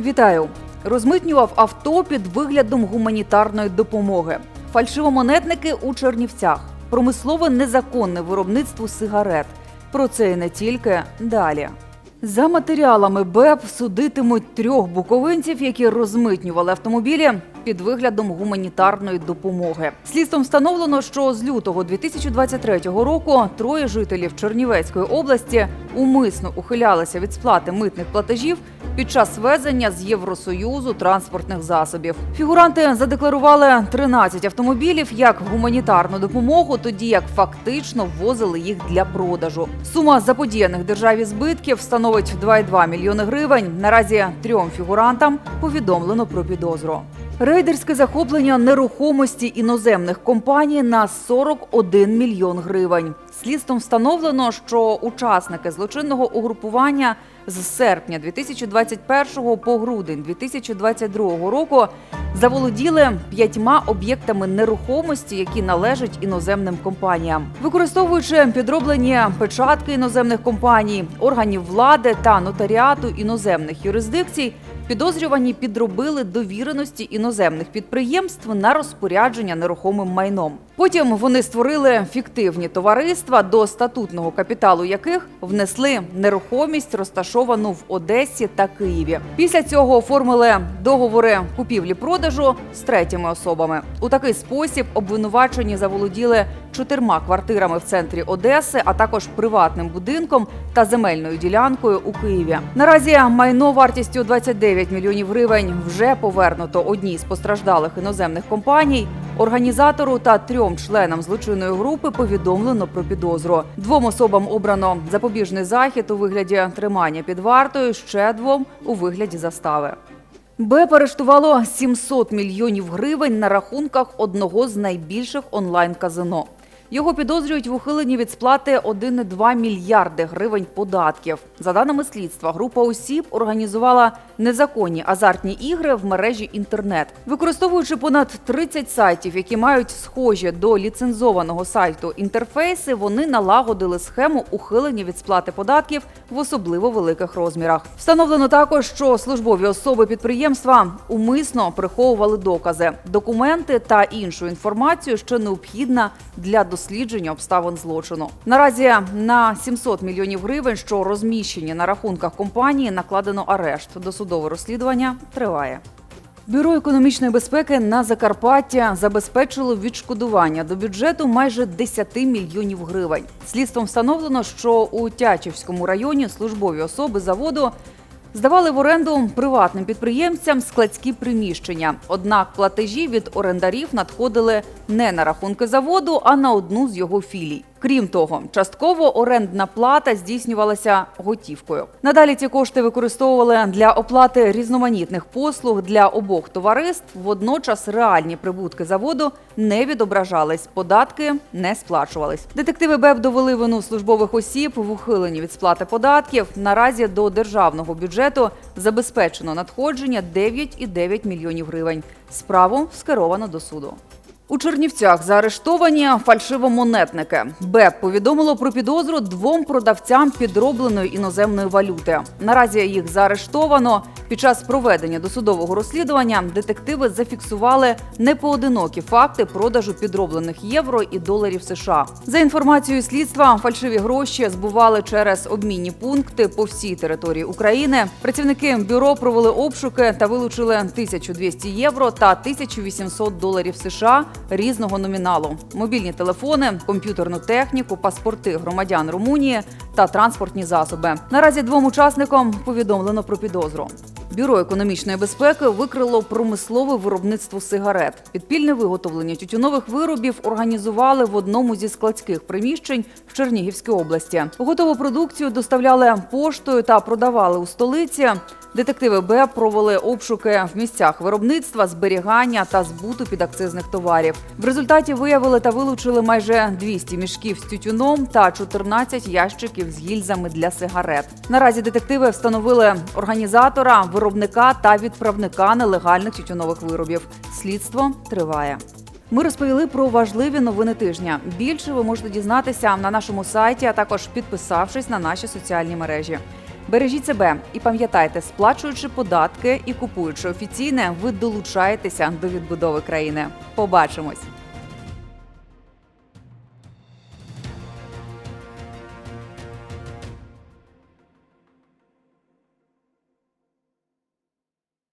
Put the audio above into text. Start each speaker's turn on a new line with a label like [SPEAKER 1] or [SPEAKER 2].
[SPEAKER 1] Вітаю! Розмитнював авто під виглядом гуманітарної допомоги. Фальшивомонетники у Чернівцях. Промислове незаконне виробництво сигарет. Про це і не тільки далі. За матеріалами БЕП судитимуть трьох буковинців, які розмитнювали автомобілі під виглядом гуманітарної допомоги. Слідством встановлено, що з лютого 2023 року троє жителів Чернівецької області умисно ухилялися від сплати митних платежів під час везення з Євросоюзу транспортних засобів. Фігуранти задекларували 13 автомобілів як гуманітарну допомогу, тоді як фактично ввозили їх для продажу. Сума заподіяних державі збитків становить 2,2 мільйони гривень. Наразі трьом фігурантам повідомлено про підозру. Рейдерське захоплення нерухомості іноземних компаній на 41 мільйон гривень. Слідством встановлено, що учасники злочинного угрупування з серпня 2021 по грудень 2022 року заволоділи п'ятьма об'єктами нерухомості, які належать іноземним компаніям, використовуючи підроблені печатки іноземних компаній, органів влади та нотаріату іноземних юрисдикцій. Підозрювані підробили довіреності іноземних підприємств на розпорядження нерухомим майном. Потім вони створили фіктивні товариства, до статутного капіталу яких внесли нерухомість, розташовану в Одесі та Києві. Після цього оформили договори купівлі-продажу з третіми особами. У такий спосіб обвинувачені заволоділи чотирма квартирами в центрі Одеси, а також приватним будинком та земельною ділянкою у Києві. Наразі майно вартістю 29 мільйонів гривень вже повернуто одній з постраждалих іноземних компаній. Організатору та трьом членам злочинної групи повідомлено про підозру. Двом особам обрано запобіжний захід у вигляді тримання під вартою, ще двом у вигляді застави. БЕП арештувало 700 мільйонів гривень на рахунках одного з найбільших онлайн-казино. Його підозрюють в ухиленні від сплати 1,2 мільярди гривень податків. За даними слідства, група осіб організувала незаконні азартні ігри в мережі інтернет, використовуючи понад 30 сайтів, які мають схожі до ліцензованого сайту інтерфейси. Вони налагодили схему ухилення від сплати податків в особливо великих розмірах. Встановлено також, що службові особи підприємства умисно приховували докази, документи та іншу інформацію, що необхідна для дослідження обставин злочину. Наразі на 700 мільйонів гривень, що розміщені на рахунках компанії, накладено арешт. Досудове розслідування триває. Бюро економічної безпеки на Закарпаття забезпечило відшкодування до бюджету майже 10 мільйонів гривень. Слідством встановлено, що у Тячівському районі службові особи заводу здавали в оренду приватним підприємцям складські приміщення. Однак платежі від орендарів надходили не на рахунки заводу, а на одну з його філій. Крім того, частково орендна плата здійснювалася готівкою. Надалі ці кошти використовували для оплати різноманітних послуг для обох товариств. Водночас реальні прибутки заводу не відображались, податки не сплачувались. Детективи БЕП довели вину службових осіб в ухиленні від сплати податків. Наразі до державного бюджету забезпечено надходження 9,9 мільйонів гривень. Справу скеровано до суду. У Чернівцях заарештовані фальшивомонетники. БЕП повідомило про підозру двом продавцям підробленої іноземної валюти. Наразі їх заарештовано. Під час проведення досудового розслідування детективи зафіксували непоодинокі факти продажу підроблених євро і доларів США. За інформацією слідства, фальшиві гроші збували через обмінні пункти по всій території України. Працівники бюро провели обшуки та вилучили 1200 євро та 1800 доларів США різного номіналу, мобільні телефони, комп'ютерну техніку, паспорти громадян Румунії та транспортні засоби. Наразі двом учасникам повідомлено про підозру. Бюро економічної безпеки викрило промислове виробництво сигарет. Підпільне виготовлення тютюнових виробів організували в одному зі складських приміщень в Чернігівській області. Готову продукцію доставляли поштою та продавали у столиці. Детективи Б провели обшуки в місцях виробництва, зберігання та збуту підакцизних товарів. В результаті виявили та вилучили майже 200 мішків з тютюном та 14 ящиків з гільзами для сигарет. Наразі детективи встановили організатора, виробника та відправника нелегальних тютюнових виробів. Слідство триває. Ми розповіли про важливі новини тижня. Більше ви можете дізнатися на нашому сайті, а також підписавшись на наші соціальні мережі. Бережіть себе і пам'ятайте, сплачуючи податки і купуючи офіційне, ви долучаєтеся до відбудови країни. Побачимось.